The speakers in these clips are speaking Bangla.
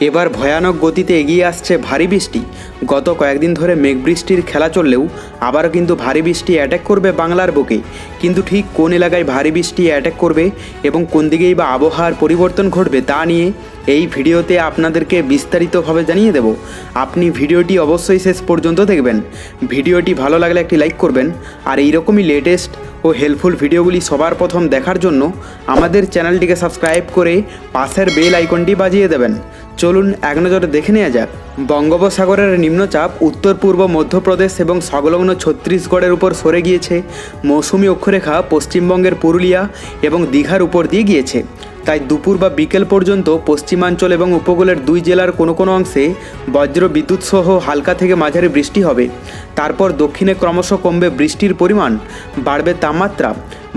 এবার ভয়ানক গতিতে এগিয়ে আসছে ভারী বৃষ্টি। গত কয়েকদিন ধরে মেঘ বৃষ্টির খেলা চললেও আবারও কিন্তু ভারী বৃষ্টি অ্যাটাক করবে বাংলার বুকে। কিন্তু ঠিক কোন এলাকায় ভারী বৃষ্টি অ্যাটাক করবে এবং কোন দিকেই বা আবহাওয়ার পরিবর্তন ঘটবে তা নিয়ে এই ভিডিওতে আপনাদেরকে বিস্তারিতভাবে জানিয়ে দেব। আপনি ভিডিওটি অবশ্যই শেষ পর্যন্ত দেখবেন। ভিডিওটি ভালো লাগলে একটি লাইক করবেন। আর এইরকমই লেটেস্ট ও হেল্পফুল ভিডিওগুলি সবার প্রথম দেখার জন্য আমাদের চ্যানেলটিকে সাবস্ক্রাইব করে পাশের বেল আইকনটি বাজিয়ে দেবেন। চলুন এক নজরে দেখে নেওয়া যাক। বঙ্গোপসাগরের নিম্নচাপ উত্তর, পূর্ব, মধ্যপ্রদেশ এবং সংলগ্ন ছত্তিশগড়ের উপর সরে গিয়েছে, মৌসুমি অক্ষরেখা পশ্চিমবঙ্গের পুরুলিয়া এবং দীঘার উপর দিয়ে গিয়েছে। তাই দুপুর বা বিকেল পর্যন্ত পশ্চিমাঞ্চল এবং উপকূলের দুই জেলার কোনো কোনো অংশে বজ্র বিদ্যুৎ সহ হালকা থেকে মাঝারি বৃষ্টি হবে। তারপর দক্ষিণে ক্রমশ কমবে বৃষ্টির পরিমাণ, বাড়বে তাপমাত্রা,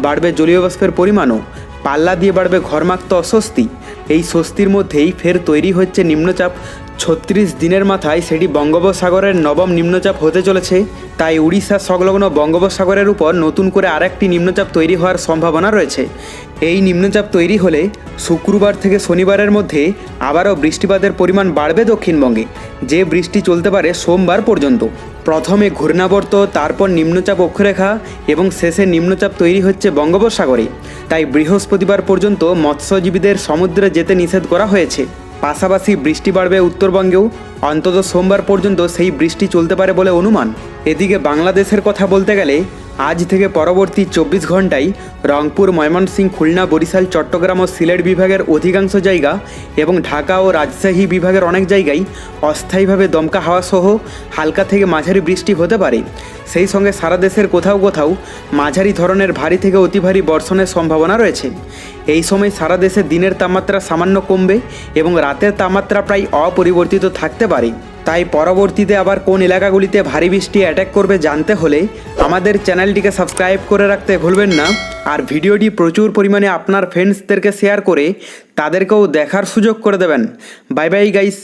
বাড়বে জলীয় বাষ্পের পরিমাণও। পাল্লা দিয়ে বাড়বে ঘরমাক্ত অস্বস্তি। এই স্বস্তির মধ্যেই ফের তৈরি হচ্ছে নিম্নচাপ। ছত্রিশ দিনের মাথায় সেটি বঙ্গোপসাগরের নবম নিম্নচাপ হতে চলেছে। তাই উড়িষ্যা সংলগ্ন বঙ্গোপসাগরের উপর নতুন করে আরেকটি নিম্নচাপ তৈরি হওয়ার সম্ভাবনা রয়েছে। এই নিম্নচাপ তৈরি হলে শুক্রবার থেকে শনিবারের মধ্যে আবারও বৃষ্টিপাতের পরিমাণ বাড়বে দক্ষিণবঙ্গে। যে বৃষ্টি চলতে পারে সোমবার পর্যন্ত। প্রথমে ঘূর্ণাবর্ত, তারপর নিম্নচাপ অক্ষরেখা এবং শেষে নিম্নচাপ তৈরি হচ্ছে বঙ্গোপসাগরে। তাই বৃহস্পতিবার পর্যন্ত মৎস্যজীবীদের সমুদ্রে যেতে নিষেধ করা হয়েছে। পাশাপাশি বৃষ্টি বাড়বে উত্তরবঙ্গেও। অন্তত সোমবার পর্যন্ত সেই বৃষ্টি চলতে পারে বলে অনুমান। এদিকে বাংলাদেশের কথা বলতে গেলে আজ থেকে পরবর্তী চব্বিশ ঘন্টায় রংপুর, ময়মনসিংহ, খুলনা, বরিশাল, চট্টগ্রাম ও সিলেট বিভাগের অধিকাংশ জায়গা এবং ঢাকা ও রাজশাহী বিভাগের অনেক জায়গায় অস্থায়ীভাবে দমকা হাওয়া সহ হালকা থেকে মাঝারি বৃষ্টি হতে পারে। সেই সঙ্গে সারা দেশের কোথাও কোথাও মাঝারি ধরনের ভারী থেকে অতি ভারী বর্ষণের সম্ভাবনা রয়েছে। এই সময় সারা দেশে দিনের তাপমাত্রা সামান্য কমবে এবং রাতের তাপমাত্রা প্রায় অপরিবর্তিত থাকতে পারে। তাই পরবর্তীতে আবার কোন এলাকাগুলিতে ভারী বৃষ্টি অ্যাটাক করবে জানতে হলে আমাদের চ্যানেলটিকে সাবস্ক্রাইব করে রাখতে ভুলবেন না আর ভিডিওটি প্রচুর পরিমাণে আপনার ফ্রেন্ডসদেরকে শেয়ার করে তাদেরকেও দেখার সুযোগ করে দেবেন। Bye bye guys